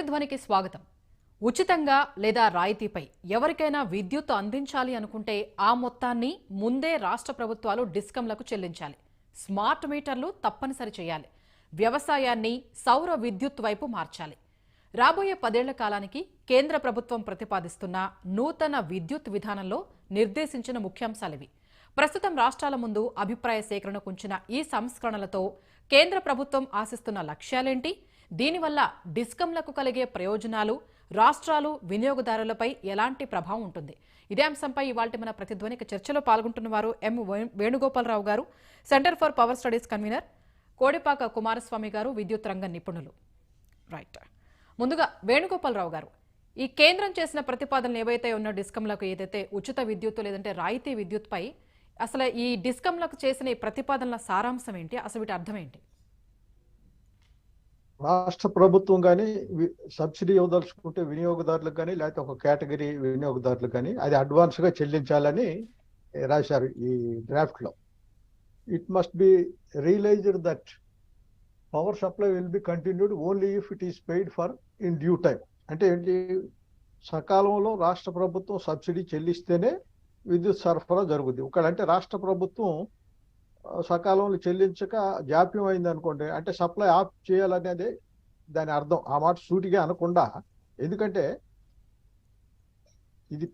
ప్రతిధ్వనికి స్వాగతం. ఉచితంగా లేదా రాయితీపై ఎవరికైనా విద్యుత్ అందించాలి అనుకుంటే ఆ మొత్తాన్ని ముందే రాష్ట్ర ప్రభుత్వాలు డిస్కంలకు చెల్లించాలి. స్మార్ట్ మీటర్లు తప్పనిసరి చేయాలి. వ్యవసాయాన్ని సౌర విద్యుత్ వైపు మార్చాలి. రాబోయే పదేళ్ళ కాలానికి కేంద్ర ప్రభుత్వం ప్రతిపాదిస్తున్న నూతన విద్యుత్ విధానంలో నిర్దేశించిన ముఖ్యాంశాలివి. ప్రస్తుతం రాష్ట్రాల ముందు అభిప్రాయ సేకరణకు ఉంచిన ఈ సంస్కరణలతో కేంద్ర ప్రభుత్వం ఆశిస్తున్న లక్ష్యాలేంటి? దీనివల్ల డిస్కంలకు కలిగే ప్రయోజనాలు రాష్ట్రాలు వినియోగదారులపై ఎలాంటి ప్రభావం ఉంటుంది? ఇదే అంశంపై ఇవాళ మన ప్రతిధ్వనిక చర్చలో పాల్గొంటున్న వారు ఎం వే- వేణుగోపాలరావు గారు centre for power studies convener Kodipaka Kumaraswamy గారు విద్యుత్ రంగ నిపుణులు. రైట్. ముందుగా వేణుగోపాలరావు గారు ఈ కేంద్రం చేసిన ప్రతిపాదనలు ఏవైతే ఉన్న డిస్కంలకు ఏదైతే ఉచిత విద్యుత్ లేదంటే రాయితీ విద్యుత్పై అసలు ఈ డిస్కంలకు చేసిన ఈ ప్రతిపాదనల సారాంశం ఏంటి? అసలు వీటి అర్థం ఏంటి? రాష్ట్ర ప్రభుత్వం కానీ సబ్సిడీ ఇవ్వదలుచుకుంటే వినియోగదారులకు కానీ లేకపోతే ఒక కేటగిరీ వినియోగదారులకు కానీ అది అడ్వాన్స్గా చెల్లించాలని రాశారు ఈ డ్రాఫ్ట్లో. It must be realised that power supply will be continued only if it is paid for in due time అంటే ఏంటి? సకాలంలో రాష్ట్ర ప్రభుత్వం సబ్సిడీ చెల్లిస్తేనే విద్యుత్ సరఫరా జరుగుద్ది. ఒకడంటే రాష్ట్ర ప్రభుత్వం సకాలంలో చెల్లించక జాప్యం అయింది అనుకోండి అంటే సప్లై ఆఫ్ చేయాలనేది దాని అర్థం. ఆ మాట సూటిగా అనకుండా ఎందుకంటే ఇది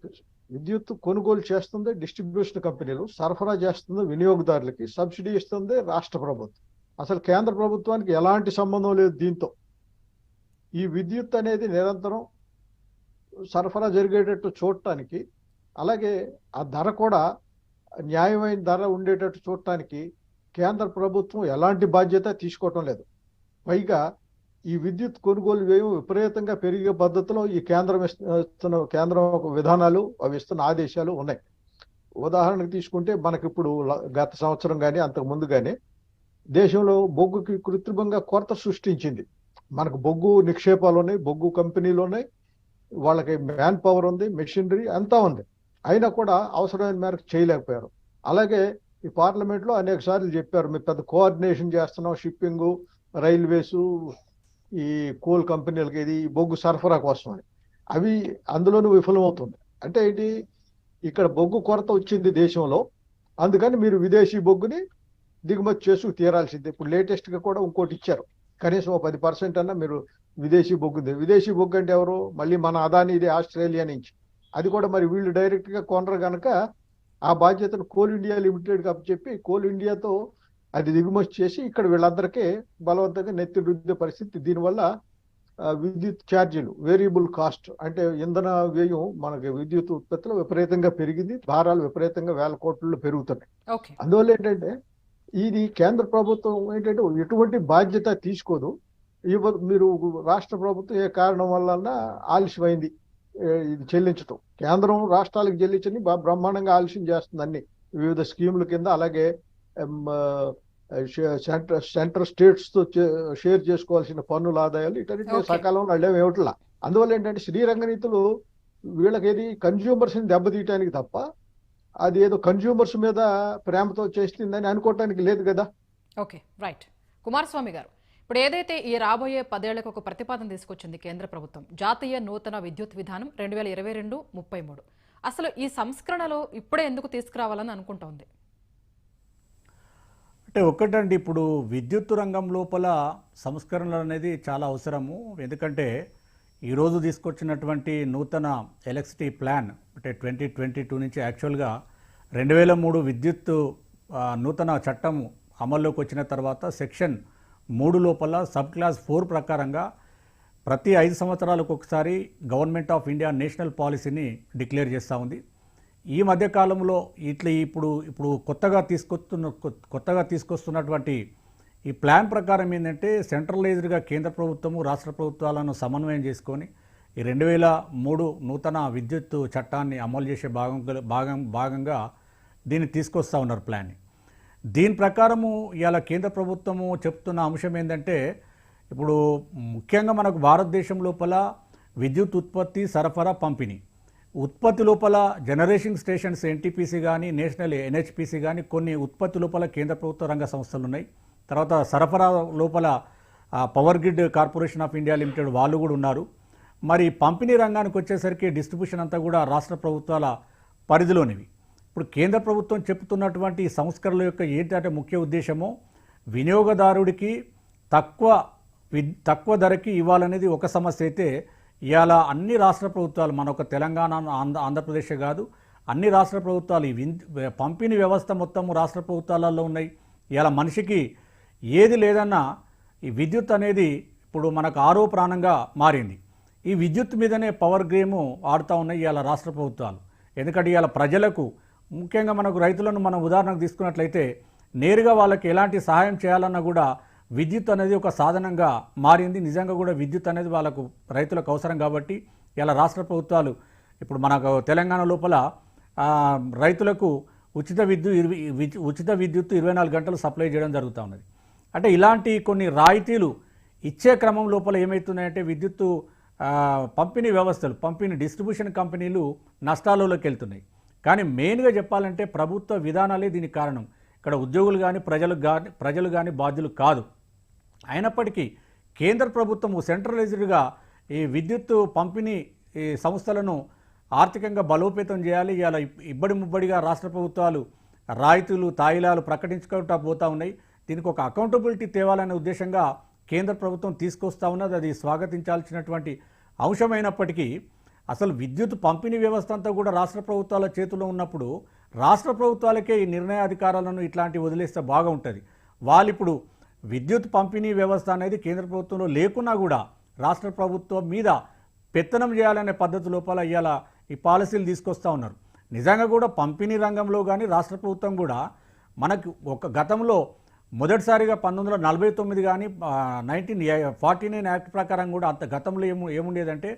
విద్యుత్ కొనుగోలు చేస్తుంది డిస్ట్రిబ్యూషన్ కంపెనీలు సరఫరా చేస్తుంది వినియోగదారులకి సబ్సిడీ ఇస్తుంది రాష్ట్ర ప్రభుత్వం. అసలు కేంద్ర ప్రభుత్వానికి ఎలాంటి సంబంధం లేదు దీంతో. ఈ విద్యుత్ అనేది నిరంతరం సరఫరా జరిగేటట్టు చూడటానికి అలాగే ఆ ధర కూడా న్యాయమైన ధర ఉండేటట్టు చూడటానికి కేంద్ర ప్రభుత్వం ఎలాంటి బాధ్యత తీసుకోవటం లేదు. పైగా ఈ విద్యుత్ కొనుగోలు వ్యయం విపరీతంగా పెరిగే పద్ధతిలో ఈ కేంద్రం ఇస్తున్న కేంద్రం ఒక విధానాలు అవి ఇస్తున్న ఆదేశాలు ఉన్నాయి. ఉదాహరణకు తీసుకుంటే మనకి ఇప్పుడు గత సంవత్సరం కానీ అంతకు ముందు కానీ దేశంలో బొగ్గుకి కృత్రిమంగా కొరత సృష్టించింది. మనకు బొగ్గు నిక్షేపాలు ఉన్నాయి బొగ్గు కంపెనీలు ఉన్నాయి వాళ్ళకి మ్యాన్ పవర్ ఉంది మెషినరీ అంతా ఉంది. అయినా కూడా అవసరమైన మేరకు చేయలేకపోయారు. అలాగే ఈ పార్లమెంట్లో అనేక సార్లు చెప్పారు మేము పెద్ద కోఆర్డినేషన్ చేస్తున్నాం షిప్పింగ్ రైల్వేస్ ఈ కోల్ కంపెనీలకి ఇది బొగ్గు సరఫరా కోసం అని. అవి అందులోనూ విఫలమవుతుంది. అంటే ఏంటి? ఇక్కడ బొగ్గు కొరత వచ్చింది దేశంలో అందుకని మీరు విదేశీ బొగ్గుని దిగుమతి చేసుకు తీరాల్సిందే. ఇప్పుడు లేటెస్ట్గా కూడా ఇంకోటి ఇచ్చారు. కనీసం ఒక పది పర్సెంట్ అన్నా మీరు విదేశీ బొగ్గు విదేశీ బొగ్గు అంటే ఎవరు? మళ్ళీ మన అదాని ఇది ఆస్ట్రేలియా నుంచి. అది కూడా మరి వీళ్ళు డైరెక్ట్గా కొనరు గనక ఆ బాధ్యతను కోల్ ఇండియా లిమిటెడ్ అప్పచెప్పి కోల్ ఇండియాతో అది దిగుమతి చేసి ఇక్కడ వీళ్ళందరికీ బలవంతంగా నెత్తి రుద్దే పరిస్థితి. దీనివల్ల విద్యుత్ ఛార్జీలు వేరియబుల్ కాస్ట్ అంటే ఇంధన వ్యయం మనకి విద్యుత్ ఉత్పత్తిలో విపరీతంగా పెరిగింది. భారాలు విపరీతంగా వేల కోట్లలో పెరుగుతున్నాయి. అందువల్ల ఏంటంటే ఇది కేంద్ర ప్రభుత్వం ఏంటంటే ఎటువంటి బాధ్యత తీసుకోదు. ఇవ్వ మీరు రాష్ట్ర ప్రభుత్వం ఏ కారణం వల్ల ఆలస్యమైంది. ఇది చెల్లించటం. కేంద్రం రాష్ట్రాలకు చెల్లించని బ్రహ్మాండంగా ఆలస్యం చేస్తుంది అన్ని. వివిధ స్కీముల కింద అలాగే సెంటర్ సెంటర్ స్టేట్స్తో షేర్ చేసుకోవాల్సిన పన్నుల ఆదాయాలు ఇటన్నిటి. సకాలంలో అళ్ళేం ఇవ్వట్లా అందువల్ల ఏంటంటే శ్రీరంగ నీతులు వీళ్ళకి ఏది కన్జ్యూమర్స్ని దెబ్బతీయటానికి తప్ప అది ఏదో కన్జ్యూమర్స్ మీద ప్రేమతో చేస్తుందని అనుకోవటానికి లేదు కదా? Okay right. కుమారస్వామి గారు ఇప్పుడు ఏదైతే ఈ రాబోయే పదేళ్ళకు ఒక ప్రతిపాదన తీసుకొచ్చింది కేంద్ర ప్రభుత్వం జాతీయ నూతన విద్యుత్ విధానం రెండు వేల ఇరవై రెండు ముప్పై మూడు. అసలు ఈ సంస్కరణలో ఇప్పుడే ఎందుకు తీసుకురావాలని అనుకుంటోంది అంటే ఒక్కటండి ఇప్పుడు విద్యుత్ రంగం లోపల సంస్కరణలు అనేది చాలా అవసరము. ఎందుకంటే ఈరోజు తీసుకొచ్చినటువంటి నూతన ఎలక్ట్రిసిటీ ప్లాన్ అంటే ట్వంటీ ట్వంటీ టూ నుంచి యాక్చువల్గా రెండు వేల మూడు విద్యుత్ నూతన చట్టం అమల్లోకి వచ్చిన తర్వాత సెక్షన్ మూడు లోపల సబ్ క్లాస్ ఫోర్ ప్రకారంగా ప్రతి ఐదు సంవత్సరాలకు ఒకసారి గవర్నమెంట్ ఆఫ్ ఇండియా నేషనల్ పాలసీని డిక్లేర్ చేస్తూ ఉంది. ఈ మధ్యకాలంలో ఇట్లా ఇప్పుడు ఇప్పుడు కొత్తగా తీసుకొస్తున్న కొత్తగా తీసుకొస్తున్నటువంటి ఈ ప్లాన్ ప్రకారం ఏంటంటే సెంట్రలైజ్డ్గా కేంద్ర ప్రభుత్వము రాష్ట్ర ప్రభుత్వాలను సమన్వయం చేసుకొని ఈ రెండు వేల మూడు నూతన విద్యుత్ చట్టాన్ని అమలు చేసే భాగం భాగం భాగంగా దీన్ని తీసుకొస్తా ఉన్నారు ప్లాన్ని దీని ప్రకారము ఇవాళ కేంద్ర ప్రభుత్వము చెప్తున్న అంశం ఏంటంటే ఇప్పుడు ముఖ్యంగా మనకు భారతదేశం లోపల విద్యుత్ ఉత్పత్తి సరఫరా పంపిణీ. ఉత్పత్తి లోపల జనరేషన్ స్టేషన్స్ ఎన్టీపీసీ కానీ నేషనల్ ఎన్హెచ్పిసి కానీ కొన్ని ఉత్పత్తి లోపల కేంద్ర ప్రభుత్వ రంగ సంస్థలు ఉన్నాయి. తర్వాత సరఫరా లోపల power grid corporation of India limited వాళ్ళు కూడా ఉన్నారు. మరి పంపిణీ రంగానికి వచ్చేసరికి డిస్ట్రిబ్యూషన్ అంతా కూడా రాష్ట్ర ప్రభుత్వాల పరిధిలోనివి. ఇప్పుడు కేంద్ర ప్రభుత్వం చెప్తున్నటువంటి ఈ సంస్కరణల యొక్క ఏంటంటే ముఖ్య ఉద్దేశము వినియోగదారుడికి తక్కువ వి- తక్కువ ధరకి ఇవ్వాలనేది ఒక సమస్య అయితే ఇవాళ అన్ని రాష్ట్ర ప్రభుత్వాలు మన ఒక తెలంగాణ ఆంధ్ర ఆంధ్రప్రదేశ్ కాదు అన్ని రాష్ట్ర ప్రభుత్వాలు ఈ పంపిణీ వ్యవస్థ మొత్తం రాష్ట్ర ప్రభుత్వాలలో ఉన్నాయి. ఇవాళ మనిషికి ఏది లేదన్నా ఈ విద్యుత్ అనేది ఇప్పుడు మనకు ఆరో ప్రాణంగా మారింది. ఈ విద్యుత్ మీదనే పవర్ గేమ్ ఆడుతూ ఉన్నాయి ఇవాళ రాష్ట్ర ప్రభుత్వాలు. ఎందుకంటే ఇవాళ ప్రజలకు ముఖ్యంగా మనకు రైతులను మనం ఉదాహరణకు తీసుకున్నట్లయితే నేరుగా వాళ్ళకి ఎలాంటి సహాయం చేయాలన్నా కూడా విద్యుత్ అనేది ఒక సాధనంగా మారింది. నిజంగా కూడా విద్యుత్ అనేది వాళ్ళకు రైతులకు అవసరం కాబట్టి ఇలా రాష్ట్ర ప్రభుత్వాలు ఇప్పుడు మనకు తెలంగాణ లోపల రైతులకు ఉచిత విద్యుత్ ఉచిత విద్యుత్ ఇరవై నాలుగు గంటలు సప్లై చేయడం జరుగుతూ ఉన్నది. అంటే ఇలాంటి కొన్ని రాయితీలు ఇచ్చే క్రమం లోపల ఏమవుతున్నాయంటే విద్యుత్తు పంపిణీ వ్యవస్థలు పంపిణీ డిస్ట్రిబ్యూషన్ కంపెనీలు నష్టాలలోకి వెళ్తున్నాయి. కానీ మెయిన్గా చెప్పాలంటే ప్రభుత్వ విధానాలే దీనికి కారణం. ఇక్కడ ఉద్యోగులు కానీ ప్రజలు కానీ ప్రజలు కానీ బాధ్యులు కాదు. అయినప్పటికీ కేంద్ర ప్రభుత్వం సెంట్రలైజ్డ్గా ఈ విద్యుత్ పంపిణీ ఈ సంస్థలను ఆర్థికంగా బలోపేతం చేయాలి. ఇలా ఇబ్బడి ముబ్బడిగా రాష్ట్ర ప్రభుత్వాలు రాయితీలు తాయిలాలు ప్రకటించుకుంటా పోతూ ఉన్నాయి. దీనికి ఒక అకౌంటబిలిటీ తేవాలనే ఉద్దేశంగా కేంద్ర ప్రభుత్వం తీసుకొస్తా ఉన్నది. అది స్వాగతించాల్సినటువంటి అంశమైనప్పటికీ అసలు విద్యుత్ పంపిణీ వ్యవస్థ అంతా కూడా రాష్ట్ర ప్రభుత్వాల చేతిలో ఉన్నప్పుడు రాష్ట్ర ప్రభుత్వాలకే ఈ నిర్ణయాధికారాలను ఇట్లాంటివి వదిలేస్తే బాగా ఉంటుంది వాళ్ళు ఇప్పుడు విద్యుత్ పంపిణీ వ్యవస్థ అనేది కేంద్ర ప్రభుత్వంలో లేకున్నా కూడా రాష్ట్ర ప్రభుత్వం మీద పెత్తనం చేయాలనే పద్ధతి లోపల ఇవాళ ఈ పాలసీలు తీసుకొస్తా ఉన్నారు. నిజంగా కూడా పంపిణీ రంగంలో కానీ రాష్ట్ర ప్రభుత్వం కూడా మనకు ఒక గతంలో మొదటిసారిగా పంతొమ్మిది వందల నలభై తొమ్మిది కానీ నైన్టీన్ ఫార్టీ నైన్ యాక్ట్ ప్రకారం కూడా అంత గతంలో ఏము ఏముండేదంటే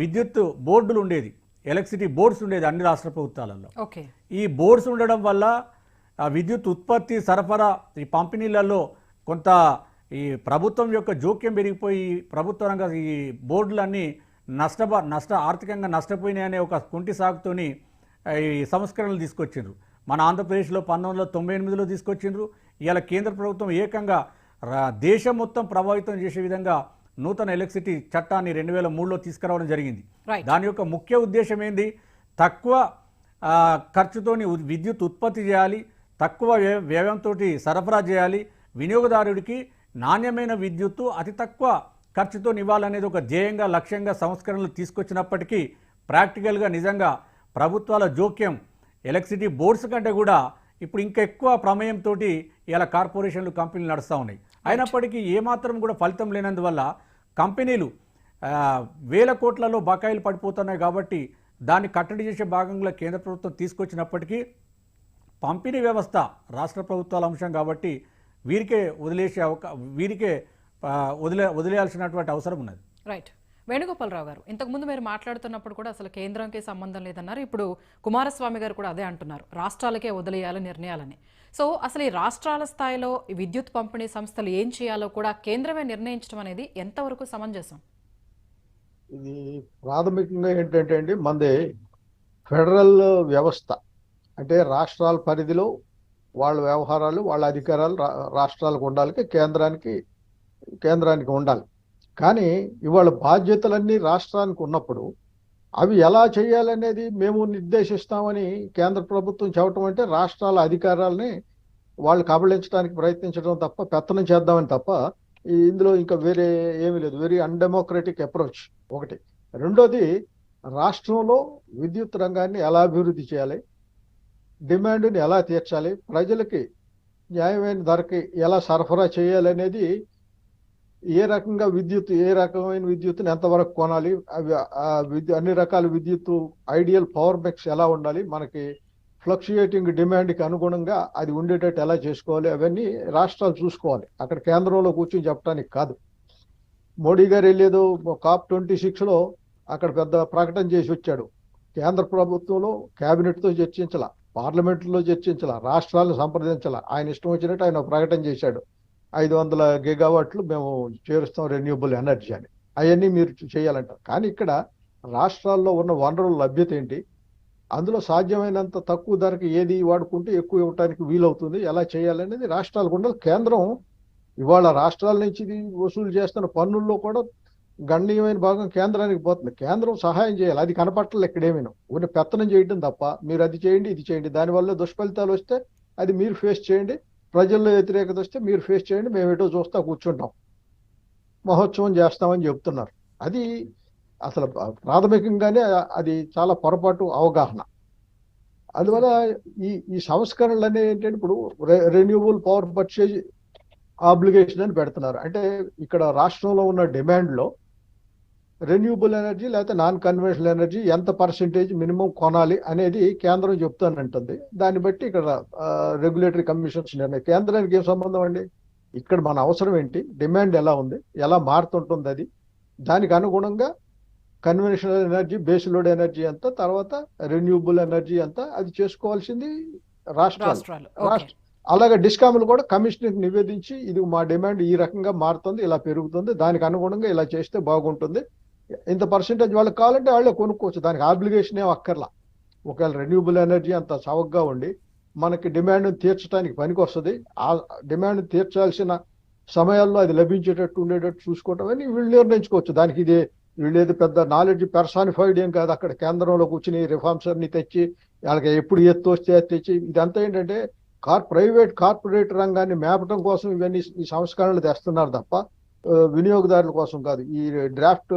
విద్యుత్ బోర్డులు ఉండేది. ఎలక్ట్రిసిటీ బోర్డ్స్ ఉండేది అన్ని రాష్ట్ర ప్రభుత్వాలలో. ఓకే. ఈ బోర్డ్స్ ఉండడం వల్ల విద్యుత్ ఉత్పత్తి సరఫరా ఈ పంపిణీలలో కొంత ఈ ప్రభుత్వం యొక్క జోక్యం పెరిగిపోయి ప్రభుత్వ రంగ ఈ బోర్డులన్నీ నష్టప నష్ట ఆర్థికంగా నష్టపోయినాయి అనే ఒక కుంటి సాగుతోని ఈ సంస్కరణలు తీసుకొచ్చిండ్రు. మన ఆంధ్రప్రదేశ్లో పంతొమ్మిది వందల తొంభై ఎనిమిదిలో తీసుకొచ్చిండ్రు. ఇవాళ కేంద్ర ప్రభుత్వం ఏకంగా దేశం మొత్తం ప్రభావితం చేసే విధంగా నూతన ఎలక్ట్రిసిటీ చట్టాన్ని రెండు వేల మూడులో తీసుకురావడం జరిగింది. దాని యొక్క ముఖ్య ఉద్దేశం ఏంది? తక్కువ ఖర్చుతోని విద్యుత్ ఉత్పత్తి చేయాలి తక్కువ వ్యయ వ్యయంతో సరఫరా చేయాలి వినియోగదారుడికి నాణ్యమైన విద్యుత్తు అతి తక్కువ ఖర్చుతో ఇవ్వాలనేది ఒక ధ్యేయంగా లక్ష్యంగా సంస్కరణలు తీసుకొచ్చినప్పటికీ ప్రాక్టికల్గా నిజంగా ప్రభుత్వాల జోక్యం ఎలక్ట్రిసిటీ బోర్డ్స్ కంటే కూడా ఇప్పుడు ఇంకా ఎక్కువ ప్రమేయంతో ఇలా కార్పొరేషన్లు కంపెనీలు నడుస్తూ ఉన్నాయి. అయినప్పటికీ ఏమాత్రం కూడా ఫలితం లేనందువల్ల కంపెనీలు వేల కోట్లలో బకాయిలు పడిపోతున్నాయి కాబట్టి దాన్ని కట్టడి చేసే భాగంగా కేంద్ర ప్రభుత్వం తీసుకొచ్చినప్పటికీ పంపిణీ వ్యవస్థ రాష్ట్ర ప్రభుత్వాల అంశం కాబట్టి వీరికే వదిలేసే అవకా వీరికే వదిలే వదిలేయాల్సినటువంటి అవసరం ఉన్నది. రైట్ వేణుగోపాలరావు గారు ఇంతకుముందు మీరు మాట్లాడుతున్నప్పుడు కూడా అసలు కేంద్రంకి సంబంధం లేదన్నారు. ఇప్పుడు కుమారస్వామి గారు కూడా అదే అంటున్నారు. రాష్ట్రాలకే వదిలేయాలి నిర్ణయాలని. సో అసలు ఈ రాష్ట్రాల స్థాయిలో ఈ విద్యుత్ పంపిణీ సంస్థలు ఏం చేయాలో కూడా కేంద్రమే నిర్ణయించడం అనేది ఎంతవరకు సమంజసం? ఇది ప్రాథమికంగా ఏంటంటే అండి మంది ఫెడరల్ వ్యవస్థ. అంటే రాష్ట్రాల పరిధిలో వాళ్ళ వ్యవహారాలు వాళ్ళ అధికారాలు రా- రాష్ట్రాలకు ఉండాలి కేంద్రానికి కేంద్రానికి ఉండాలి. కానీ ఇవాళ బాధ్యతలన్నీ రాష్ట్రానికి ఉన్నప్పుడు అవి ఎలా చేయాలనేది మేము నిర్దేశిస్తామని కేంద్ర ప్రభుత్వం చెప్పటం అంటే రాష్ట్రాల అధికారాలని వాళ్ళు కబళించడానికి ప్రయత్నించడం తప్ప పెత్తనం చేద్దామని తప్ప ఇందులో ఇంకా వేరే ఏమీ లేదు. వెరీ అన్డెమోక్రటిక్ అప్రోచ్ ఒకటి. రెండోది రాష్ట్రంలో విద్యుత్ రంగాన్ని ఎలా అభివృద్ధి చేయాలి? డిమాండ్ని ఎలా తీర్చాలి? ప్రజలకి న్యాయమైన ధరకి ఎలా సరఫరా చేయాలి అనేది ఏ రకంగా విద్యుత్ ఏ రకమైన విద్యుత్తుని ఎంతవరకు కొనాలి? అవి విద్యు అన్ని రకాల విద్యుత్తు ఐడియల్ పవర్ మిక్స్ ఎలా ఉండాలి? మనకి ఫ్లక్చుయేటింగ్ డిమాండ్కి అనుగుణంగా అది ఉండేటట్టు ఎలా చేసుకోవాలి? అవన్నీ రాష్ట్రాలు చూసుకోవాలి. అక్కడ కేంద్రంలో కూర్చొని చెప్పడానికి కాదు. మోడీ గారు వెళ్ళేదో కాప్ ట్వంటీ సిక్స్లో అక్కడ పెద్ద ప్రకటన చేసి వచ్చాడు. కేంద్ర ప్రభుత్వంలో క్యాబినెట్తో చర్చించాల? పార్లమెంట్లో చర్చించాల? రాష్ట్రాలను సంప్రదించాల? ఆయన ఇష్టం వచ్చినట్టు ఆయన ప్రకటన చేశాడు. ఐదు వందల గిగావాట్లు మేము చేరుస్తాం రెన్యూబుల్ ఎనర్జీ అని. అవన్నీ మీరు చేయాలంటారు. కానీ ఇక్కడ రాష్ట్రాల్లో ఉన్న వనరుల లభ్యత ఏంటి? అందులో సాధ్యమైనంత తక్కువ ధరకి ఏది వాడుకుంటే ఎక్కువ ఇవ్వడానికి వీలవుతుంది ఎలా చేయాలనేది రాష్ట్రాలకు ఉండాలి కేంద్రం ఇవాళ రాష్ట్రాల నుంచి వసూలు చేస్తున్న పన్నుల్లో కూడా గణనీయమైన భాగం కేంద్రానికి పోతుంది. కేంద్రం సహాయం చేయాలి. అది కనపట్టలేదు ఎక్కడేమైనా ఊరిని పెత్తనం చేయడం తప్ప మీరు అది చేయండి ఇది చేయండి. దానివల్ల దుష్ఫలితాలు వస్తే అది మీరు ఫేస్ చేయండి. ప్రజల్లో వ్యతిరేకత వస్తే మీరు ఫేస్ చేయండి మేము ఏటో చూస్తా కూర్చుంటాం. మహోత్సవం చేస్తామని చెప్తున్నారు. అది అసలు ప్రాథమికంగానే అది చాలా పొరపాటు అవగాహన. అందువల్ల ఈ ఈ సంస్కరణలు అనేవి ఏంటంటే ఇప్పుడు రెన్యూబుల్ పవర్ పర్చేజ్ ఆబ్లిగేషన్ అని పెడుతున్నారు. అంటే ఇక్కడ రాష్ట్రంలో ఉన్న డిమాండ్లో రెన్యూబుల్ ఎనర్జీ లేకపోతే నాన్ కన్వెన్షనల్ ఎనర్జీ ఎంత పర్సెంటేజ్ మినిమం కొనాలి అనేది కేంద్రం చెప్తానంటుంది. దాన్ని బట్టి ఇక్కడ రెగ్యులేటరీ కమిషన్స్ నిర్ణయం. కేంద్రానికి ఏం సంబంధం అండి? ఇక్కడ మన అవసరం ఏంటి? డిమాండ్ ఎలా ఉంది? ఎలా మారుతుంటుంది అది? దానికి అనుగుణంగా conventional energy base load energy ఎంత తర్వాత రెన్యూబుల్ ఎనర్జీ ఎంత అది చేసుకోవాల్సింది రాష్ట్రాలు. రాష్ట్ర అలాగే డిస్కామ్లు కూడా కమిషనర్కి నివేదించి ఇది మా డిమాండ్ ఈ రకంగా మారుతుంది ఇలా పెరుగుతుంది దానికి అనుగుణంగా ఇలా చేస్తే బాగుంటుంది. ఇంత పర్సెంటేజ్ వాళ్ళకి కావాలంటే వాళ్ళే కొనుక్కోవచ్చు. దానికి ఆబ్లిగేషన్ ఏం అక్కర్లా. ఒకవేళ రెన్యూబుల్ ఎనర్జీ అంత చవకగా ఉండి మనకి డిమాండ్ తీర్చడానికి పనికి వస్తుంది. ఆ డిమాండ్ తీర్చాల్సిన సమయాల్లో అది లభించేటట్టు ఉండేటట్టు చూసుకోవటం అని వీళ్ళు నిర్ణయించుకోవచ్చు. దానికి ఇది వీళ్ళు ఏది పెద్ద నాలెడ్జ్ పెర్సానిఫైడ్ ఏం కాదు. అక్కడ కేంద్రంలో కూర్చుని రిఫార్మ్స్ అన్ని తెచ్చి వాళ్ళకి ఎప్పుడు ఎత్తు వస్తే తెచ్చి ఇదంతా ఏంటంటే కార్ ప్రైవేట్ కార్పొరేట్ రంగాన్ని మేపటం కోసం ఇవన్నీ ఈ సంస్కరణలు తెస్తున్నారు తప్ప వినియోగదారుల కోసం కాదు. ఈ డ్రాఫ్ట్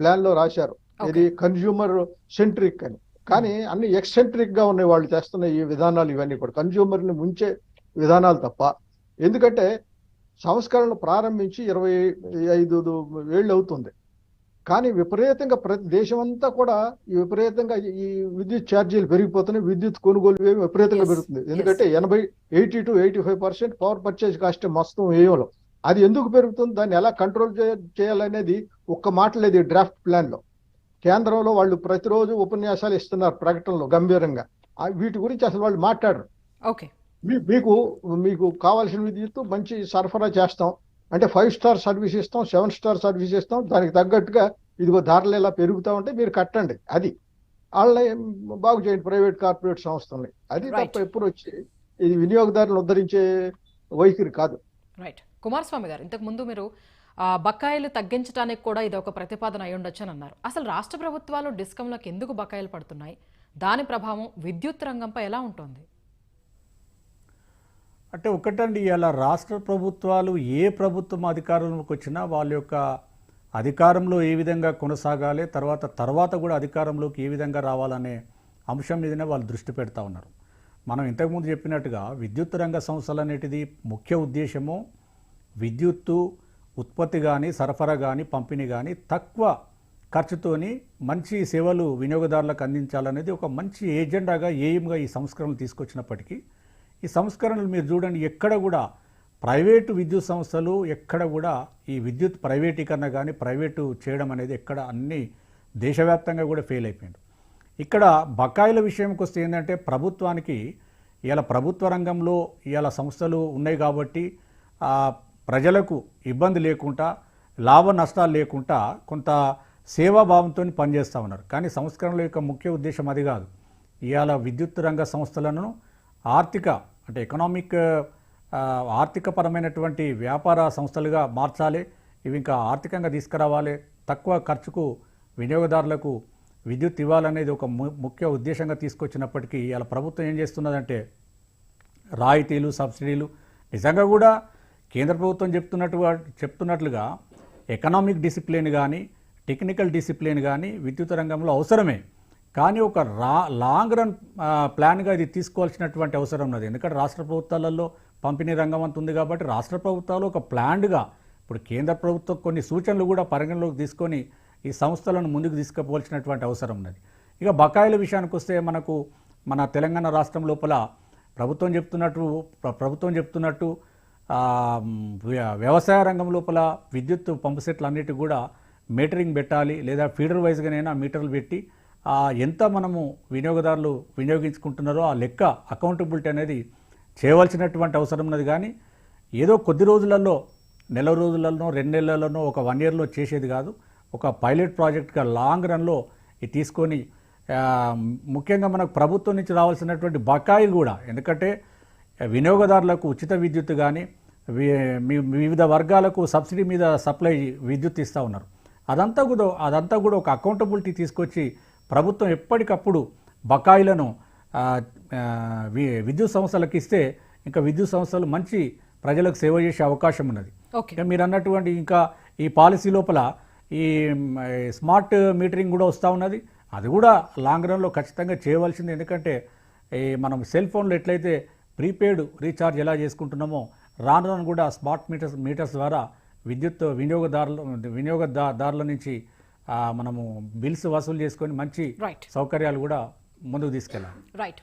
ప్లాన్లో రాశారు. ఇది కన్జ్యూమర్ సెంట్రిక్ అని. కానీ అన్ని ఎక్సెంట్రిక్గా ఉన్నాయి వాళ్ళు చేస్తున్న ఈ విధానాలు ఇవన్నీ కూడా కన్జ్యూమర్ని ముంచే విధానాలు తప్ప. ఎందుకంటే సంస్కరణలు ప్రారంభించి ఇరవై ఐదు ఏళ్ళు అవుతుంది. కానీ విపరీతంగా ప్రతి దేశం అంతా కూడా ఈ విపరీతంగా ఈ విద్యుత్ ఛార్జీలు పెరిగిపోతున్నాయి. విద్యుత్ కొనుగోలు వ్యయం విపరీతంగా పెరుగుతుంది. ఎందుకంటే ఎనభై eighty to eighty five percent power purchase cost మొత్తం వ్యయంలో అది ఎందుకు పెరుగుతుంది? దాన్ని ఎలా కంట్రోల్ చేయాలనేది ఒక్క మాట లేదు ఈ డ్రాఫ్ట్ ప్లాన్లో. కేంద్రంలో వాళ్ళు ప్రతిరోజు ఉపన్యాసాలు ఇస్తున్నారు ప్రకటనలో గంభీరంగా. వీటి గురించి అసలు వాళ్ళు మాట్లాడరు. ఓకే. మీకు మీకు కావాల్సిన విద్యుత్ మంచి సరఫరా చేస్తాం. అంటే ఫైవ్ స్టార్ సర్వీస్ ఇస్తాం సెవెన్ స్టార్ సర్వీస్ ఇస్తాం. దానికి తగ్గట్టుగా ఇదిగో ధరలు ఇలా పెరుగుతా ఉంటే మీరు కట్టండి. అది. వాళ్ళని బాగు చేయండి ప్రైవేట్ కార్పొరేట్ సంస్థల్ని. అది. తప్ప ఎప్పుడు వచ్చి ఇది వినియోగదారులను ఉద్ధరించే వైఖరి కాదు. రైట్ కుమారస్వామి గారు ఇంతకు ముందు మీరు బకాయిలు తగ్గించడానికి కూడా ఇది ఒక ప్రతిపాదన అయి ఉండొచ్చని అన్నారు. అసలు రాష్ట్ర ప్రభుత్వాలు డిస్కంలకు ఎందుకు బకాయిలు పడుతున్నాయి? దాని ప్రభావం విద్యుత్ రంగంపై ఎలా ఉంటుంది? అంటే ఒకటండి ఇలా రాష్ట్ర ప్రభుత్వాలు ఏ ప్రభుత్వం అధికారంలోకి వచ్చినా వాళ్ళ యొక్క అధికారంలో ఏ విధంగా కొనసాగాలి తర్వాత తర్వాత కూడా అధికారంలోకి ఏ విధంగా రావాలనే అంశం మీదనే వాళ్ళు దృష్టి పెడతా ఉన్నారు. మనం ఇంతకుముందు చెప్పినట్టుగా విద్యుత్ రంగ సంస్థలు అనేటిది ముఖ్య ఉద్దేశము విద్యుత్తు ఉత్పత్తి కానీ సరఫరా కానీ పంపిణీ కానీ తక్కువ ఖర్చుతోని మంచి సేవలు వినియోగదారులకు అందించాలనేది ఒక మంచి ఏజెండాగా ఏఎంగా ఈ సంస్కరణలు తీసుకొచ్చినప్పటికీ ఈ సంస్కరణలు మీరు చూడండి ఎక్కడ కూడా ప్రైవేటు విద్యుత్ సంస్థలు ఎక్కడ కూడా ఈ విద్యుత్ ప్రైవేటీకరణ కానీ ప్రైవేటు చేయడం అనేది ఎక్కడ అన్ని దేశవ్యాప్తంగా కూడా ఫెయిల్ అయిపోయింది. ఇక్కడ బకాయిల విషయంకి వస్తే ఏంటంటే ప్రభుత్వానికి ఇలా ప్రభుత్వ రంగంలో ఇలా సంస్థలు ఉన్నాయి కాబట్టి ప్రజలకు ఇబ్బంది లేకుండా లాభ నష్టాలు లేకుండా కొంత సేవాభావంతో పనిచేస్తూ ఉన్నారు. కానీ సంస్కరణల యొక్క ముఖ్య ఉద్దేశం అది కాదు. ఇవాళ విద్యుత్ రంగ సంస్థలను ఆర్థిక అంటే ఎకనామిక్ ఆర్థికపరమైనటువంటి వ్యాపార సంస్థలుగా మార్చాలి. ఇవి ఇంకా ఆర్థికంగా తీసుకురావాలి. తక్కువ ఖర్చుకు వినియోగదారులకు విద్యుత్ ఇవ్వాలనేది ఒక ము- ముఖ్య ఉద్దేశంగా తీసుకొచ్చినప్పటికీ ఇవాళ ప్రభుత్వం ఏం చేస్తున్నదంటే రాయితీలు సబ్సిడీలు నిజంగా కూడా కేంద్ర ప్రభుత్వం చెప్తున్నట్టు చెప్తున్నట్లుగా ఎకనామిక్ డిసిప్లిన్ కానీ టెక్నికల్ డిసిప్లిన్ కానీ విద్యుత్ రంగంలో అవసరమే. కానీ ఒక రా లాంగ్ రన్ ప్లాన్గా ఇది తీసుకోవాల్సినటువంటి అవసరం ఉన్నది. ఎందుకంటే రాష్ట్ర ప్రభుత్వాలలో పంపిణీ రంగం అంత ఉంది కాబట్టి రాష్ట్ర ప్రభుత్వాలు ఒక ప్లాన్డ్గా ఇప్పుడు కేంద్ర ప్రభుత్వం కొన్ని సూచనలు కూడా పరిగణలోకి తీసుకొని ఈ సంస్థలను ముందుకు తీసుకుపోవాల్సినటువంటి అవసరం ఉన్నది. ఇక బకాయిల విషయానికి వస్తే మనకు మన తెలంగాణ రాష్ట్రం లోపల ప్రభుత్వం చెప్తున్నట్టు ప్రభుత్వం చెప్తున్నట్టు వ్యవసాయ రంగం లోపల విద్యుత్ పంపు సెట్లు అన్నిటి కూడా మీటరింగ్ పెట్టాలి లేదా ఫీడర్ వైజ్గానైనా మీటర్లు పెట్టి ఎంత మనము వినియోగదారులు వినియోగించుకుంటున్నారో ఆ లెక్క అకౌంటబిలిటీ అనేది చేయవలసినటువంటి అవసరం ఉన్నది. కానీ ఏదో కొద్ది రోజులలో నెల రోజులలో రెండు నెలలలోనో ఒక వన్ ఇయర్లో చేసేది కాదు. ఒక పైలట్ ప్రాజెక్ట్గా లాంగ్ రన్లో ఇది తీసుకొని ముఖ్యంగా మనకు ప్రభుత్వం నుంచి రావాల్సినటువంటి బకాయిలు కూడా ఎందుకంటే వినియోగదారులకు ఉచిత విద్యుత్ కానీ వివిధ వర్గాలకు సబ్సిడీ మీద సప్లై విద్యుత్ ఇస్తూ ఉన్నారు. అదంతా కూడా అదంతా కూడా ఒక అకౌంటబిలిటీ తీసుకొచ్చి ప్రభుత్వం ఎప్పటికప్పుడు బకాయిలను విద్యుత్ సంస్థలకు ఇస్తే ఇంకా విద్యుత్ సంస్థలు మంచి ప్రజలకు సేవ చేసే అవకాశం ఉన్నది. మీరు అన్నటువంటి ఇంకా ఈ పాలసీ లోపల ఈ స్మార్ట్ మీటరింగ్ కూడా వస్తూ ఉన్నది. అది కూడా లాంగ్ రన్లో ఖచ్చితంగా చేయవలసింది. ఎందుకంటే ఈ మనం సెల్ ఫోన్లో ఎట్లయితే ప్రీపెయిడ్ రీఛార్జ్ ఎలా చేసుకుంటున్నామో రాను రాను కూడా స్మార్ట్ మీటర్స్ మీటర్స్ ద్వారా విద్యుత్ వినియోగదారుల వినియోగదారుల నుంచి మనము బిల్స్ వసూలు చేసుకొని మంచి సౌకర్యాలు కూడా ముందుకు తీసుకెళ్ళాలి. రైట్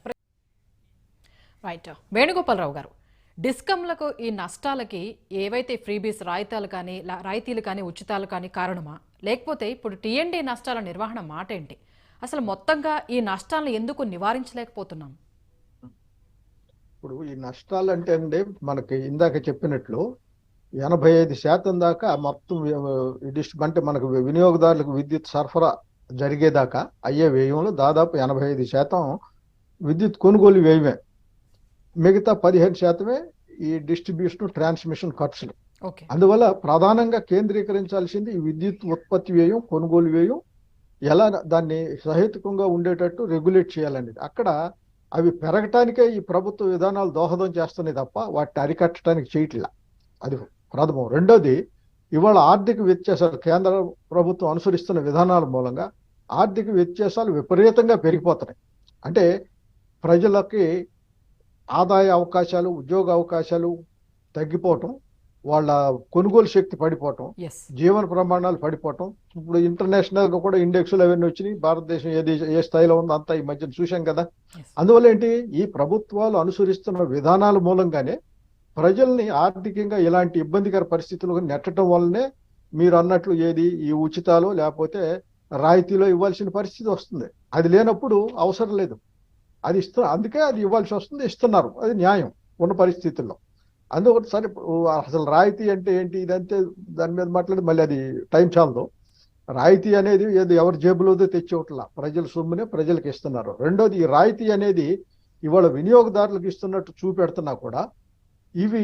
రైట్ వేణుగోపాలరావు గారు డిస్కంలకు ఈ నష్టాలకి ఏవైతే ఫ్రీబీస్ రాయితాలు కానీ రాయితీలు కానీ ఉచితాలు కానీ కారణమా? లేకపోతే ఇప్పుడు టీఎన్డీ నష్టాల నిర్వహణ మాట ఏంటి? అసలు మొత్తంగా ఈ నష్టాలను ఎందుకు నివారించలేకపోతున్నాం? ఇప్పుడు ఈ నష్టాలు అంటే అండి మనకి ఇందాక చెప్పినట్లు ఎనభై ఐదు శాతం దాకా మొత్తం అంటే మనకు వినియోగదారులకు విద్యుత్ సరఫరా జరిగేదాకా అయ్యే వ్యయంలో దాదాపు ఎనభై ఐదు శాతం విద్యుత్ కొనుగోలు వ్యయమే. మిగతా పదిహేను శాతమే ఈ డిస్ట్రిబ్యూషన్ ట్రాన్స్మిషన్ ఖర్చులు. ఓకే. అందువల్ల ప్రధానంగా కేంద్రీకరించాల్సింది ఈ విద్యుత్ ఉత్పత్తి వ్యయం కొనుగోలు వ్యయం ఎలా దాన్ని సహేతుకంగా ఉండేటట్టు రెగ్యులేట్ చేయాలనేది. అక్కడ అవి పెరగటానికే ఈ ప్రభుత్వ విధానాలు దోహదం చేస్తున్నాయి తప్ప వాటిని అరికట్టడానికి చేయట్లా. అది ప్రథమం. రెండోది ఇవాళ ఆర్థిక వ్యత్యాసాలు కేంద్ర ప్రభుత్వం అనుసరిస్తున్న విధానాల మూలంగా ఆర్థిక వ్యత్యాసాలు విపరీతంగా పెరిగిపోతున్నాయి. అంటే ప్రజలకి ఆదాయ అవకాశాలు ఉద్యోగ అవకాశాలు తగ్గిపోవటం వాళ్ళ కొనుగోలు శక్తి పడిపోవటం జీవన ప్రమాణాలు పడిపోవటం. ఇప్పుడు ఇంటర్నేషనల్గా కూడా ఇండెక్స్లు అవన్నీ వచ్చినాయి. భారతదేశం ఏది ఏ స్థాయిలో ఉందో అంతా ఈ మధ్యన చూశాం కదా. అందువల్ల ఏంటి? ఈ ప్రభుత్వాలు అనుసరిస్తున్న విధానాల మూలంగానే ప్రజల్ని ఆర్థికంగా ఇలాంటి ఇబ్బందికర పరిస్థితులకు నెట్టడం వల్లనే మీరు అన్నట్లు ఏది? ఈ ఉచితాలు లేకపోతే రాయితీలో ఇవ్వాల్సిన పరిస్థితి వస్తుంది. అది లేనప్పుడు అవసరం లేదు. అది ఇస్తు అందుకే అది ఇవ్వాల్సి వస్తుంది ఇస్తున్నారు. అది న్యాయం ఉన్న పరిస్థితుల్లో. అందువల్ల సరే అసలు రాయితీ అంటే ఏంటి? ఇదంతే దాని మీద మాట్లాడి మళ్ళీ అది టైం చాలదు. రాయితీ అనేది ఏదో ఎవరి జేబులోదో తెచ్చేవట్లా ప్రజల సొమ్మునే ప్రజలకు ఇస్తున్నారు. రెండోది ఈ రాయితీ అనేది ఇవాళ వినియోగదారులకు ఇస్తున్నట్టు చూపెడుతున్నా కూడా ఇవి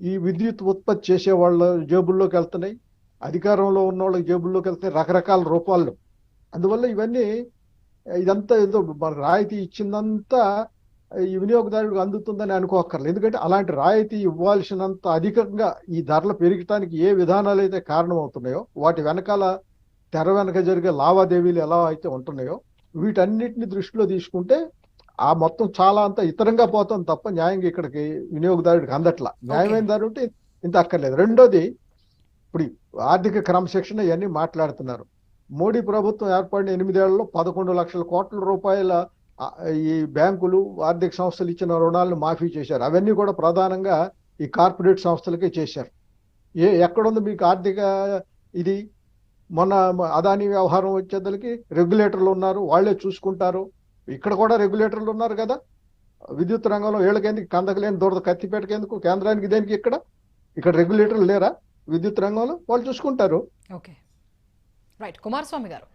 ఈ విద్యుత్ ఉత్పత్తి చేసే వాళ్ళ జేబుల్లోకి వెళ్తున్నాయి. అధికారంలో ఉన్న వాళ్ళ జేబుల్లోకి వెళ్తున్నాయి. రకరకాల రూపాల్లో అందువల్ల ఇవన్నీ ఇదంతా ఏదో రాయితీ ఇచ్చిందంతా వినియోగదారుడికి అందుతుందని అనుకోక్కర్లేదు. ఎందుకంటే అలాంటి రాయితీ ఇవ్వాల్సినంత అధికంగా ఈ ధరలు పెరగటానికి ఏ విధానాలు అయితే కారణమవుతున్నాయో వాటి వెనకాల తెర వెనక జరిగే లావాదేవీలు ఎలా అయితే ఉంటున్నాయో వీటన్నిటిని దృష్టిలో తీసుకుంటే ఆ మొత్తం చాలా అంత ఇతరంగా పోతుంది తప్ప న్యాయంగా ఇక్కడికి వినియోగదారుడికి అందట్లా. న్యాయమైన ధర ఉంటే ఇంత అక్కర్లేదు. రెండోది ఇప్పుడు ఆర్థిక క్రమశిక్షణ ఇవన్నీ మాట్లాడుతున్నారు. మోడీ ప్రభుత్వం ఏర్పడిన ఎనిమిదేళ్ళలో పదకొండు లక్షల కోట్ల రూపాయల ఈ బ్యాంకులు ఆర్థిక సంస్థలు ఇచ్చిన రుణాలను మాఫీ చేశారు. అవన్నీ కూడా ప్రధానంగా ఈ కార్పొరేట్ సంస్థలకే చేశారు. ఏ ఎక్కడుంది మీకు ఆర్థిక ఇది? మొన్న అదాని వ్యవహారం వచ్చేదలకి రెగ్యులేటర్లు ఉన్నారు వాళ్ళే చూసుకుంటారు. ఇక్కడ కూడా రెగ్యులేటర్లు ఉన్నారు కదా. విద్యుత్ రంగంలో ఏళ్ళకెందుకు కందకలేని దూరద కత్తిపేటకెందుకు కేంద్రానికి దేనికి ఇక్కడ? ఇక్కడ రెగ్యులేటర్లు లేరా? విద్యుత్ రంగంలో వాళ్ళు చూసుకుంటారు. ఓకే. రైట్. కుమారస్వామి గారు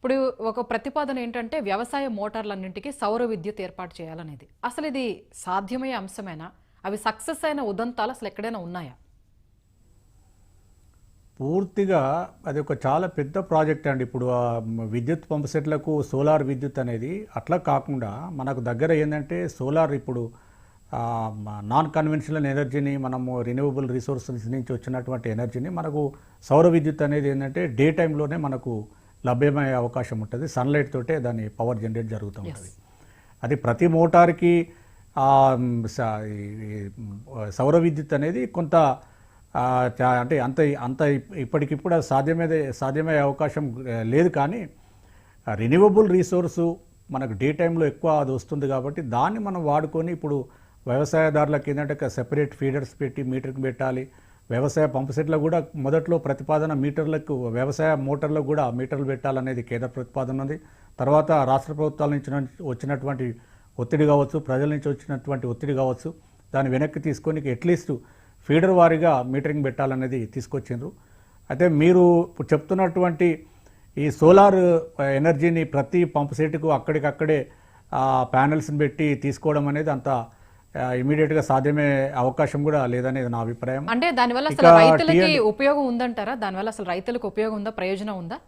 ఇప్పుడు ఒక ప్రతిపాదన ఏంటంటే వ్యవసాయ మోటార్లన్నింటికి సౌర విద్యుత్ ఏర్పాటు చేయాలనేది. అసలు ఇది సాధ్యమయ్యే అంశమేనా? అవి సక్సెస్ అయిన ఉదంతాలు అసలు ఎక్కడైనా ఉన్నాయా? పూర్తిగా అది ఒక చాలా పెద్ద ప్రాజెక్ట్ అండి. ఇప్పుడు ఆ విద్యుత్ పంప్ సెట్లకు సోలార్ విద్యుత్ అనేది అట్లా కాకుండా మనకు దగ్గర ఏంటంటే సోలార్ ఇప్పుడు నాన్ కన్వెన్షనల్ ఎనర్జీని మనము రిన్యూవబుల్ రిసోర్సెస్ నుంచి వచ్చినటువంటి ఎనర్జీని మనకు సౌర విద్యుత్ అనేది ఏంటంటే డే టైంలోనే మనకు లభ్యమయ్యే అవకాశం ఉంటుంది. సన్లైట్ తోటే దాని పవర్ జనరేట్ జరుగుతూ ఉంటుంది. అది ప్రతి మోటార్కి సౌర విద్యుత్ అనేది కొంత అంటే అంత అంత ఇప్- ఇప్పటికిప్పుడు అది సాధ్యమే సాధ్యమయ్యే అవకాశం లేదు కానీ రిన్యూవబుల్ రీసోర్సు మనకు డే టైంలో ఎక్కువ అది వస్తుంది కాబట్టి దాన్ని మనం వాడుకొని ఇప్పుడు వ్యవసాయదారులకు ఏంటంటే సెపరేట్ ఫీడర్స్ పెట్టి మీటర్కి పెట్టాలి. వ్యవసాయ పంపు సెట్లో కూడా మొదట్లో ప్రతిపాదన మీటర్లకు వ్యవసాయ మోటార్లకు కూడా మీటర్లు పెట్టాలనేది కేంద్ర ప్రతిపాదన ఉంది తర్వాత రాష్ట్ర ప్రభుత్వాల నుంచి వచ్చినటువంటి ఒత్తిడి కావచ్చు ప్రజల నుంచి వచ్చినటువంటి ఒత్తిడి కావచ్చు దాన్ని వెనక్కి తీసుకొని అట్లీస్ట్ ఫీడర్ వారీగా మీటరింగ్ పెట్టాలనేది తీసుకొచ్చిండ్రు. అయితే మీరు చెప్తున్నటువంటి ఈ సోలార్ ఎనర్జీని ప్రతి పంప్ సెట్కు అక్కడికక్కడే ప్యానెల్స్ని పెట్టి తీసుకోవడం అనేది అంత ఇమీడియట్గా సాధ్యమే అవకాశం కూడా లేదనేది నా అభిప్రాయం. అంటే దానివల్ల అసలు రైతులకి ఉపయోగం ఉందంటారా? దానివల్ల అసలు రైతులకు ఉపయోగం ఉందా? ప్రయోజనం ఉందా?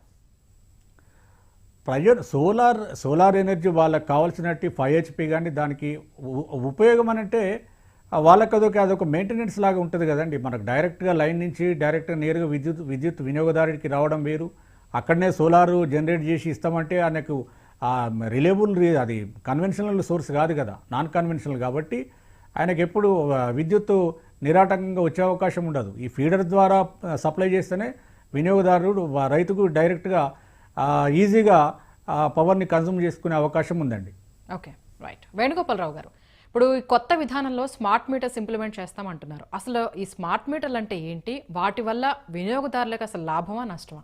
ప్రజ సోలార్ సోలార్ ఎనర్జీ వాళ్ళకి కావాల్సినట్టు ఫైవ్ హెచ్పి కానీ దానికి ఉపయోగం అని అంటే ఆ వాళ్ళకి అదొక అదొక మెయింటెనెన్స్ లాగా ఉంటుంది కదండి. మనకు డైరెక్ట్గా లైన్ నుంచి డైరెక్ట్గా నేరుగా విద్యుత్ విద్యుత్ వినియోగదారుడికి రావడం వేరు. అక్కడనే సోలార్ జనరేట్ చేసి ఇస్తామంటే ఆయనకు రిలేబుల్ అది కన్వెన్షనల్ సోర్స్ కాదు కదా నాన్ కన్వెన్షనల్ కాబట్టి ఆయనకి ఎప్పుడు విద్యుత్ విద్యుత్తు వచ్చే అవకాశం ఉండదు. ఈ ఫీడర్ ద్వారా సప్లై చేస్తేనే వినియోగదారుడు రైతుకు డైరెక్ట్గా ఈజీగా పవర్ని కన్జ్యూమ్ చేసుకునే అవకాశం ఉందండి. ఓకే రైట్ వేణుగోపాలరావు గారు ఇప్పుడు ఈ కొత్త విధానంలో స్మార్ట్ మీటర్స్ ఇంప్లిమెంట్ చేస్తామంటున్నారు. అసలు ఈ స్మార్ట్ మీటర్లు అంటే ఏంటి? వాటి వల్ల వినియోగదారులకు అసలు లాభమా నష్టమా?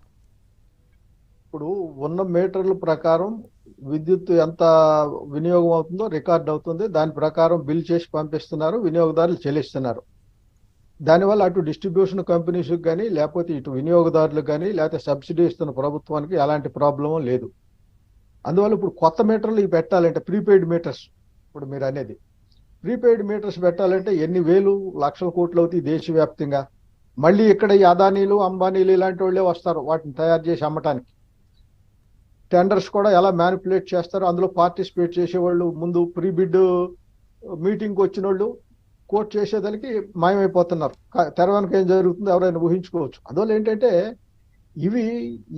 ఇప్పుడు ఉన్న మీటర్ల ప్రకారం విద్యుత్ ఎంత వినియోగం అవుతుందో రికార్డ్ అవుతుంది. దాని ప్రకారం బిల్ చేసి పంపిస్తున్నారు వినియోగదారులు చెల్లిస్తున్నారు. దానివల్ల అటు డిస్ట్రిబ్యూషన్ కంపెనీస్కి కానీ లేకపోతే ఇటు వినియోగదారులకు కానీ లేకపోతే సబ్సిడీ ఇస్తున్న ప్రభుత్వానికి ఎలాంటి ప్రాబ్లం లేదు. అందువల్ల ఇప్పుడు కొత్త మీటర్లు ఇవి పెట్టాలంటే ప్రీపెయిడ్ మీటర్స్ ఇప్పుడు మీరు అనేది. ప్రీపెయిడ్ మీటర్స్ పెట్టాలంటే ఎన్ని వేలు లక్షల కోట్లు అవుతాయి దేశవ్యాప్తంగా. మళ్ళీ ఇక్కడ ఈ అదానీలు అంబానీలు ఇలాంటి వాళ్ళే వస్తారు వాటిని తయారు చేసి అమ్మటానికి. టెండర్స్ కూడా ఎలా మ్యానిపులేట్ చేస్తారు అందులో పార్టిసిపేట్ చేసేవాళ్ళు ముందు ప్రీ బిడ్ మీటింగ్కి వచ్చిన వాళ్ళు కోర్టు చేసేదానికి మాయమైపోతున్నారు. తెర వెనక ఏం జరుగుతుందో ఎవరైనా ఊహించుకోవచ్చు. అందువల్ల ఏంటంటే ఇవి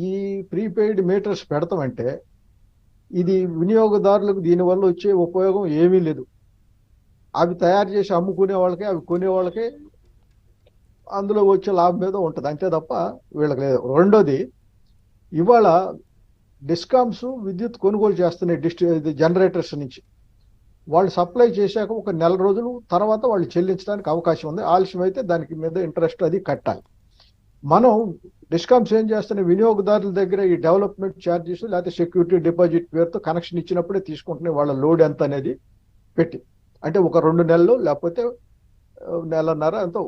ఈ ప్రీపెయిడ్ మీటర్స్ పెడతామంటే ఇది వినియోగదారులకు దీనివల్ల వచ్చే ఉపయోగం ఏమీ లేదు. అవి తయారు చేసి అమ్ముకునే వాళ్ళకి అవి కొనే వాళ్ళకి అందులో వచ్చే లాభం మీద ఉంటుంది. అంతే తప్ప వీళ్ళకి లేదు. రెండోది ఇవాళ డిస్కామ్స్ విద్యుత్ కొనుగోలు చేస్తున్నాయి డిస్ట్రి ఇది జనరేటర్స్ నుంచి. వాళ్ళు సప్లై చేశాక ఒక నెల రోజులు తర్వాత వాళ్ళు చెల్లించడానికి అవకాశం ఉంది. ఆలస్యం అయితే దానికి మీద ఇంట్రెస్ట్ అది కట్టాలి. మనం డిస్కామ్స్ ఏం చేస్తున్నాయి వినియోగదారుల దగ్గర ఈ డెవలప్మెంట్ ఛార్జెస్ లేకపోతే సెక్యూరిటీ డిపాజిట్ పేరుతో కనెక్షన్ ఇచ్చినప్పుడే తీసుకుంటున్నాయి వాళ్ళ లోడ్ ఎంత అనేది పెట్టి. అంటే ఒక రెండు నెలలు లేకపోతే నెలన్నర ఎంతో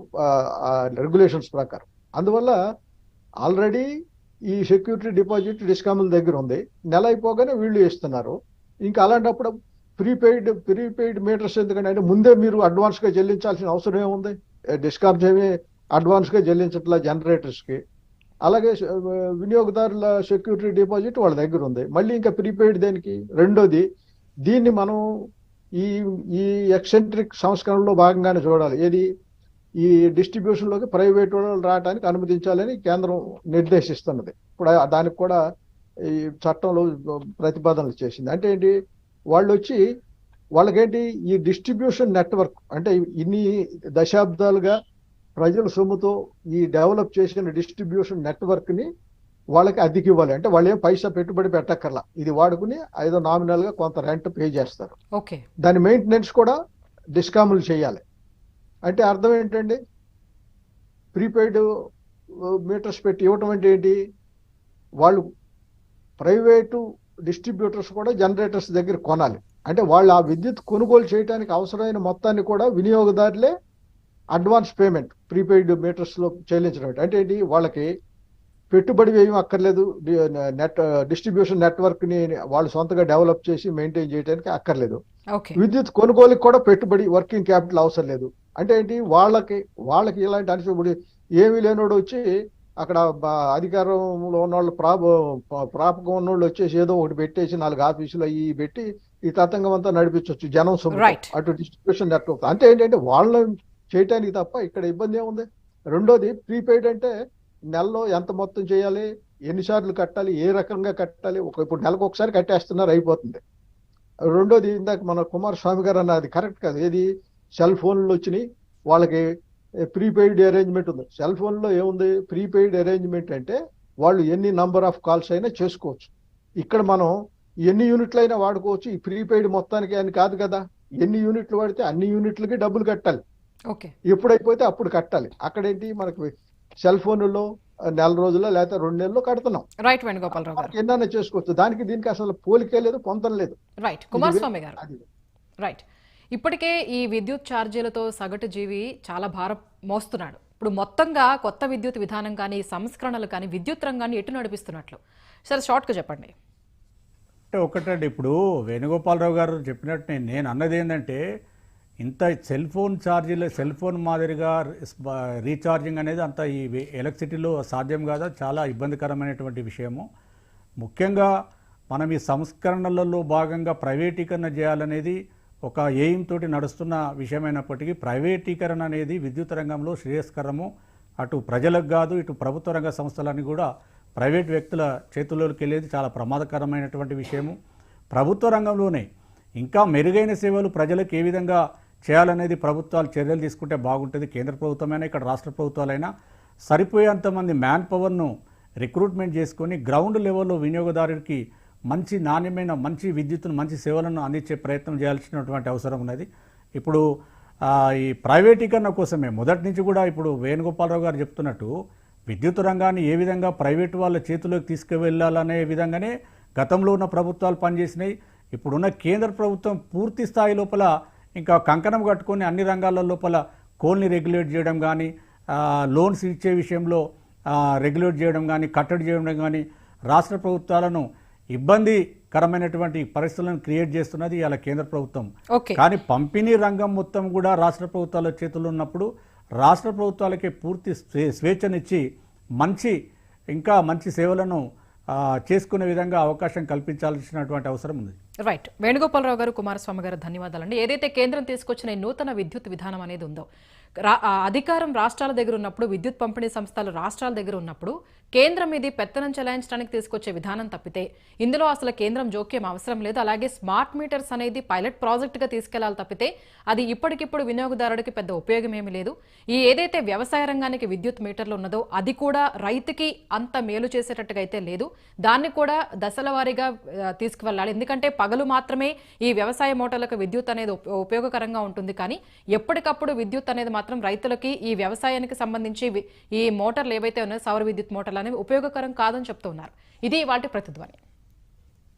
రెగ్యులేషన్స్ ప్రకారం. అందువల్ల ఆల్రెడీ ఈ సెక్యూరిటీ డిపాజిట్ డిస్కాముల దగ్గర ఉంది. నెల అయిపోగానే వీళ్ళు ఇస్తున్నారు ఇంకా అలాంటప్పుడు ప్రీపెయిడ్ ప్రీపెయిడ్ మీటర్స్ ఎందుకంటే అంటే ముందే మీరు అడ్వాన్స్గా చెల్లించాల్సిన అవసరం ఏముంది? డిస్కామ్స్ ఏమి అడ్వాన్స్గా చెల్లించట్ల చెల్లించట్లా అలాగే వినియోగదారుల సెక్యూరిటీ డిపాజిట్ వాళ్ళ దగ్గర ఉంది. మళ్ళీ ఇంకా ప్రీపెయిడ్ దేనికి? రెండోది దీన్ని మనం ఈ ఈ ఎక్సెంట్రిక్ సంస్కరణలో భాగంగానే చూడాలి. ఏది? ఈ డిస్ట్రిబ్యూషన్లోకి ప్రైవేట్ వాళ్ళు రావడానికి అనుమతించాలని కేంద్రం నిర్దేశిస్తున్నది. ఇప్పుడు దానికి కూడా ఈ చట్టంలో ప్రతిపాదనలు చేసింది. అంటే ఏంటి? వాళ్ళు వచ్చి వాళ్ళకేంటి? ఈ డిస్ట్రిబ్యూషన్ నెట్వర్క్ అంటే ఇన్ని దశాబ్దాలుగా ప్రజల సొమ్ముతో ఈ డెవలప్ చేసిన డిస్ట్రిబ్యూషన్ నెట్వర్క్ని వాళ్ళకి అద్దెకి ఇవ్వాలి. అంటే వాళ్ళు ఏం పైసా పెట్టుబడి పెట్టక్కర్లా. ఇది వాడుకుని ఐదో నామినల్గా కొంత రెంట్ పే చేస్తారు. ఓకే. దాని మెయింటెనెన్స్ కూడా డిస్కాములు చేయాలి. అంటే అర్థం ఏంటండి? ప్రీపెయిడ్ మీటర్స్ పెట్టి ఇవ్వటం అంటే ఏంటి? వాళ్ళు ప్రైవేటు డిస్ట్రిబ్యూటర్స్ కూడా జనరేటర్స్ దగ్గర కొనాలి. అంటే వాళ్ళు ఆ విద్యుత్ కొనుగోలు చేయడానికి అవసరమైన మొత్తాన్ని కూడా వినియోగదారులే అడ్వాన్స్ పేమెంట్ ప్రీపెయిడ్ మీటర్స్లో చెల్లించడం. అంటే ఏంటి? వాళ్ళకి పెట్టుబడి వేయం అక్కర్లేదు. నెట్ డిస్ట్రిబ్యూషన్ నెట్వర్క్ని వాళ్ళు సొంతగా డెవలప్ చేసి మెయింటైన్ చేయడానికి అక్కర్లేదు. విద్యుత్ కొనుగోలుకి కూడా పెట్టుబడి వర్కింగ్ క్యాపిటల్ అవసరం లేదు. అంటే ఏంటి? వాళ్ళకి వాళ్ళకి ఇలాంటి అనుసరి ఏమీ లేనోడు వచ్చి అక్కడ అధికారంలో ఉన్న వాళ్ళు ప్రాప ప్రాపకం ఉన్న వాళ్ళు వచ్చేసి ఏదో ఒకటి పెట్టేసి నాలుగు ఆఫీసులు ఇవి పెట్టి ఈ తతంగం అంతా నడిపించవచ్చు జనం. అటు డిస్ట్రిబ్యూషన్ నెట్వర్క్ అంటే ఏంటంటే వాళ్ళని చేయటానికి తప్ప ఇక్కడ ఇబ్బంది ఏముంది? రెండోది ప్రీపెయిడ్ అంటే నెలలో ఎంత మొత్తం చేయాలి? ఎన్నిసార్లు కట్టాలి? ఏ రకంగా కట్టాలి? ఒక ఇప్పుడు నెలకు ఒకసారి కట్టేస్తున్నారు అయిపోతుంది. రెండోది ఇందాక మన కుమారస్వామి గారు అన్నది కరెక్ట్ కాదు? ఏది? సెల్ ఫోన్లు వచ్చినాయి. వాళ్ళకి ప్రీపెయిడ్ అరేంజ్మెంట్ ఉంది. సెల్ ఫోన్లో ఏముంది? ప్రీపెయిడ్ అరేంజ్మెంట్ అంటే వాళ్ళు ఎన్ని నంబర్ ఆఫ్ కాల్స్ అయినా చేసుకోవచ్చు. ఇక్కడ మనం ఎన్ని యూనిట్లు అయినా వాడుకోవచ్చు. ఈ ప్రీపెయిడ్ మొత్తానికి అని కాదు కదా. ఎన్ని యూనిట్లు వాడితే అన్ని యూనిట్లకి డబ్బులు కట్టాలి. ఓకే. ఎప్పుడైపోతే అప్పుడు కట్టాలి. అక్కడేంటి? మనకి సెల్ ఫోన్లలో నెల రోజుల్లో లేకపోతే రెండు నెలల్లో కడుతున్నాం. రైట్ వేణుగోపాలరావు గారు. ఎన్నైనా చేసుకోవచ్చు. దానికి దీనికి అసలు పోలికే లేదు పొందం లేదు. రైట్. కుమారస్వామి గారు. రైట్. ఇప్పటికే ఈ విద్యుత్ ఛార్జీలతో సగటు జీవి చాలా భారం మోస్తున్నాడు. ఇప్పుడు మొత్తంగా కొత్త విద్యుత్ విధానం కానీ సంస్కరణలు కానీ విద్యుత్ రంగాన్ని ఎటు నడిపిస్తున్నట్లు? సరే షార్ట్గా చెప్పండి. అంటే ఒకటండి ఇప్పుడు వేణుగోపాలరావు గారు చెప్పినట్టు నేను అన్నది ఏంటంటే ఇంత సెల్ ఫోన్ ఛార్జీలు సెల్ ఫోన్ మాదిరిగా రీఛార్జింగ్ అనేది అంత ఈ ఎలక్ట్రిసిటీలో సాధ్యం కాదా? చాలా ఇబ్బందికరమైనటువంటి విషయము. ముఖ్యంగా మనం ఈ సంస్కరణలలో భాగంగా ప్రైవేటీకరణ చేయాలనేది ఒక ఎయిమ్ తోటి నడుస్తున్న విషయమైనప్పటికీ ప్రైవేటీకరణ అనేది విద్యుత్ రంగంలో శ్రేయస్కరము. అటు ప్రజలకు కాదు ఇటు ప్రభుత్వ రంగ సంస్థలని కూడా ప్రైవేట్ వ్యక్తుల చేతుల్లోకి వెళ్ళేది చాలా ప్రమాదకరమైనటువంటి విషయము. ప్రభుత్వ రంగంలోనే ఇంకా మెరుగైన సేవలు ప్రజలకు ఏ విధంగా చేయాలనేది ప్రభుత్వాలు చర్యలు తీసుకుంటే బాగుంటుంది. కేంద్ర ప్రభుత్వమైనా ఇక్కడ రాష్ట్ర ప్రభుత్వాలైనా సరిపోయేంతమంది మ్యాన్ పవర్ను రిక్రూట్మెంట్ చేసుకొని గ్రౌండ్ లెవెల్లో వినియోగదారుడికి మంచి నాణ్యమైన మంచి విద్యుత్తును మంచి సేవలను అందించే ప్రయత్నం చేయాల్సినటువంటి అవసరం ఉన్నది. ఇప్పుడు ఈ ప్రైవేటీకరణ కోసమే మొదటి నుంచి కూడా ఇప్పుడు వేణుగోపాలరావు గారు చెప్తున్నట్టు విద్యుత్ రంగాన్ని ఏ విధంగా ప్రైవేటు వాళ్ళ చేతిలోకి తీసుకువెళ్ళాలనే విధంగానే గతంలో ఉన్న ప్రభుత్వాలు పనిచేసినాయి. ఇప్పుడున్న కేంద్ర ప్రభుత్వం పూర్తి స్థాయి లోపల ఇంకా కంకణం కట్టుకొని అన్ని రంగాల లోపల కోల్ని రెగ్యులేట్ చేయడం కానీ లోన్స్ ఇచ్చే విషయంలో రెగ్యులేట్ చేయడం కానీ కట్టడి చేయడం కానీ రాష్ట్ర ప్రభుత్వాలను ఇబ్బందికరమైనటువంటి పరిస్థితులను క్రియేట్ చేస్తున్నది ఇలా కేంద్ర ప్రభుత్వం. కానీ పంపిణీ రంగం మొత్తం కూడా రాష్ట్ర ప్రభుత్వాల చేతుల్లో ఉన్నప్పుడు రాష్ట్ర ప్రభుత్వాలకే పూర్తి స్వే స్వేచ్ఛనిచ్చి మంచి ఇంకా మంచి సేవలను చేసుకునే విధంగా అవకాశం కల్పించాల్సినటువంటి అవసరం ఉంది. రైట్. వేణుగోపాలరావు గారు కుమారస్వామి గారు ధన్యవాదాలండి. ఏదైతే కేంద్రం తీసుకొచ్చిన నూతన విద్యుత్ విధానం అనేది ఉందో అధికారం రాష్ట్రాల దగ్గర ఉన్నప్పుడు విద్యుత్ పంపిణీ సంస్థలు రాష్ట్రాల దగ్గర ఉన్నప్పుడు కేంద్రం ఇది పెత్తనం చెలాయించడానికి తీసుకొచ్చే విధానం తప్పితే ఇందులో అసలు కేంద్రం జోక్యం అవసరం లేదు. అలాగే స్మార్ట్ మీటర్స్ అనేది పైలట్ ప్రాజెక్టుగా తీసుకెళ్ళాలి తప్పితే అది ఇప్పటికిప్పుడు వినియోగదారుడికి పెద్ద ఉపయోగం ఏమీ లేదు. ఈ ఏదైతే వ్యవసాయ రంగానికి విద్యుత్ మీటర్లు ఉన్నదో అది కూడా రైతుకి అంత మేలు చేసేటట్టుగా అయితే లేదు. దాన్ని కూడా దశల వారీగా తీసుకువెళ్ళాలి. ఎందుకంటే పగలు మాత్రమే ఈ వ్యవసాయ మోటార్లకు విద్యుత్ అనేది ఉపయోగకరంగా ఉంటుంది. కానీ ఎప్పటికప్పుడు విద్యుత్ అనేది మాత్రం రైతులకి ఈ వ్యవసాయానికి సంబంధించి ఈ మోటార్లు ఏవైతే ఉన్నాయో సౌర విద్యుత్ మోటార్లు అనేవి ఉపయోగకరం కాదని చెప్తున్నారు. ఇది వాటి ప్రతిధ్వని.